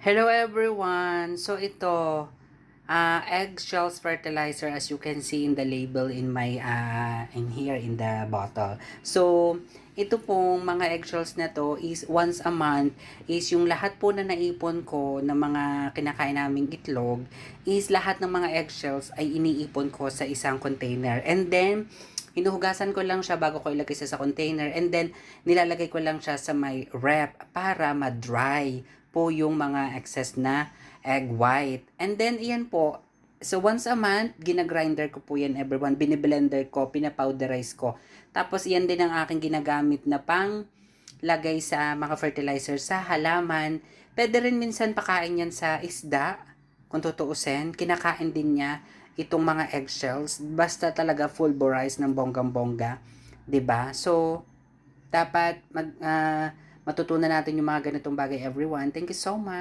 Hello everyone! So ito, uh, eggshells fertilizer as you can see in the label in my, uh, in here in the bottle. So, ito pong mga eggshells na to is once a month is yung lahat po na naipon ko ng mga kinakain naming itlog is lahat ng mga eggshells ay iniipon ko sa isang container. And then, hinuhugasan ko lang siya bago ko ilagay siya sa container and then nilalagay ko lang siya sa may rep para ma-dry po yung mga excess na egg white. And then, iyan po, so once a month, ginagrinder ko po yan everyone. Biniblender ko, pinapowderize ko. Tapos, iyan din ang aking ginagamit na pang lagay sa mga fertilizer sa halaman. Pwede rin minsan pakain yan sa isda, kung tutuusin. Kinakain din niya itong mga eggshells. Basta talaga fulverize ng bonggang-bongga. ba So, dapat mag, ah, matutunan natin yung mga ganitong bagay everyone. Thank you so much.